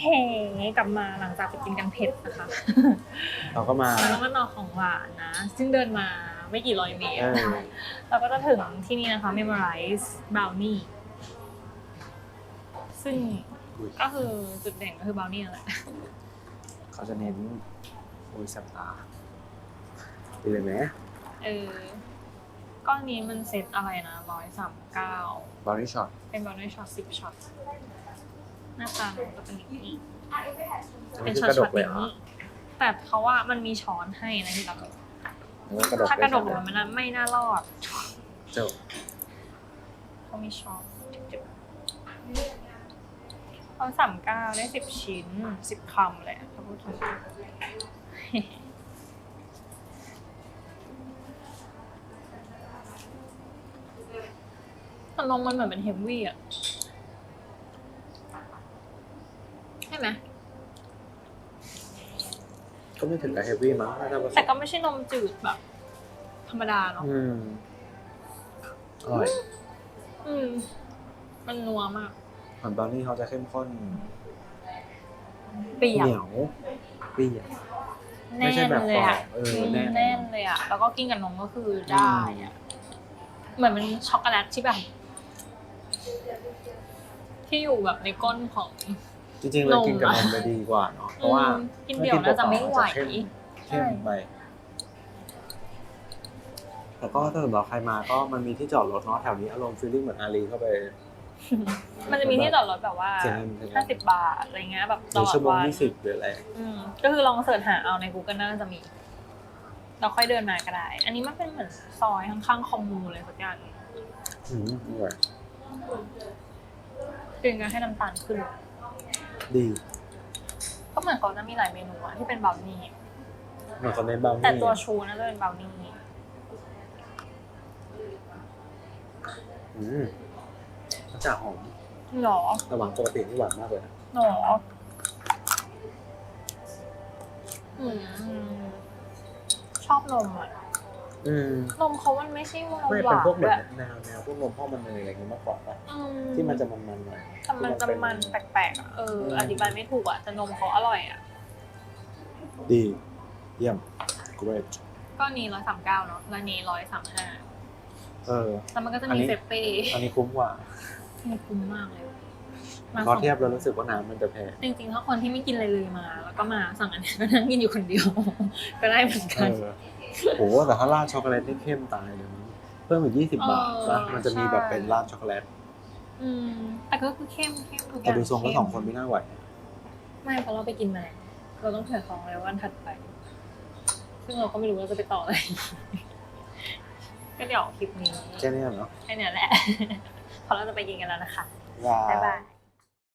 เฮ้กลับมาหลังจากไปกินกันเผ็ดนะคะเราก็มาแล้วก็นอนของหวานนะ ซึ่งเดินมาไม่กี่ร้อยเมตเอรอเราก็จะถึงที่นี่นะคะ Memorize Brownie ซึ่งอุ๊ยก็คือจุดเด่นก็คือ Brownie นั่นแหละเขาจะเน้นโอ้ยแสบตาดีเลยไหมเออก้อนนี้มันเซ็ตอะไรนะร้อยสามเก้าบาร์รี่ช็อตเป็น Brownie Shot สิบช็อต หน้าตามันก็เป็นอย่างนี้อันเป็นี้นคือช็อตกระดช็อกตเลยอเหรย่างอนี้แต่เขาว่ามันมีช้อนให้นะที่เราแล้วก็กระดกถ้ากระดกลเลยงใช่ไหมมันน่ะไม่น่ารอดเจ้าเขามีช้อนจุ๊บเขาสามเก้าได้สิบชิ้นสิบคำเลยอะถ้าพูดถึงแต่นมมันเหมือนเป็นเฮฟวี่อะใช่ไหมก็ไม่ถึงกับเฮฟวี่มั้งถ้าผสแต่มก็ไม่ใช่นมจืดแบบ ธรรมดาเนาะอืมอร่อยอืม มันนัวมาก เหมือนบราวนี่เขาจะเข้มข้นเปียกเหนียวเปรี้ยว ไม่แน่ใช่นแบบเลยอะกรอบเออมแน่น แน่นเลยอะ แล้วก็กินกับนมก็คือได้อะ เหมือนมันช็อกโกแลตที่แบบ ที่อยู่แบบในก้นของ จริงๆเลยกินกับนนมมอะจะดีกว่าเนาะเพราะว่าอืมกินเดี่ยวน่าจะไม่ไหวเข้มเข้มไปแต่ก็ถ้าสำหรับใครมาก็มันมีที่จอดรถเนาะแถวนี้อารมณ์ฟีลลิ่งเหมือนอารีเข้าไป มันจะมีที่จอดรถแบบว่าเซ็นเซ็นห้าสิบบาทอะไรเงี้ยแบบหตนึ่ลงอดชั่วโมงวันยี่สิบหรืออะไรอืมก็คือลองเสิร์ชหาเอาใน Google น่าจะมี เราค่อยเดินมาก็ได้ อันนี้มันเป็นเหมือนซอยข้างๆคอมมูเลยสักอย่างอืมอร่อยกินกันให้น้ำตาลขึ้น ดี ก็เหมือนเขาจะมีหลายเมนูอะที่เป็นบราวนี่ เหมือนคนในบราวนี่แต่ตัวชูน่าจะเป็นบราวนี่ อืมมันจะหอมหรอ ระหว่างปกตินี่หวานมากเลยนะหรอ อืม ชอบนมอะ อืมนมเขามันไม่ใช่นมไม่หเป็นวานพวกแบแบบบแนวแนวพวกนมพ่อมันเนยอะไรอย่างเงี้ยมากกว่าปะอืที่มันจะมันๆหน่อยแต่มันจะมันแปลกๆอะเอออธิบายไม่ถูกอะแต่นมเขาอร่อยอะดีเยี่ยม great ก็อันนี้ร้อยสามเก้าเนาะแล้วอันนี้ร้อยสามห้าเออ แล้วมันก็จะอันมีนี้ เฟปเป้อันนี้คุ้มกว่ามีคุ้มมากเลยมาพอสองเทียบแล้วรู้สึกว่าน้ำมันจะแพงจริงๆถ้าคนที่ไม่กินอะไรเลยมา แล้วก็มาสั่งอันนี้ก็นั่งกินอยู่คนเดียว ก็ได้เหมือนเอกัน อ โหแต่ถ้าราดช็อกโกแลตนี่เข้มตายเลยมั้งเพิ่มอีกยี่สิบบาทเออนะมันจะมีแบบใช่เป็นราดช็อกโกแลตอืมแต่ก็คือเข้มเข้มทุกอแต่ย่างดูทรงก็เข้มสองคนไม่น่าไหวไม่เพราะเราไปกินมาแล้วเราต้องเผื่อของแล้ววันถัดไป ซึ่งเราก็ไม่รู้ว่าจะไปต่ออะไรก็เดี๋ยวคลิปนี้แค่นี้เนาะแค่เนี้ยแหละเพราะเราจะไปกินกันแล้วนะคะว้าบ๊ายบาย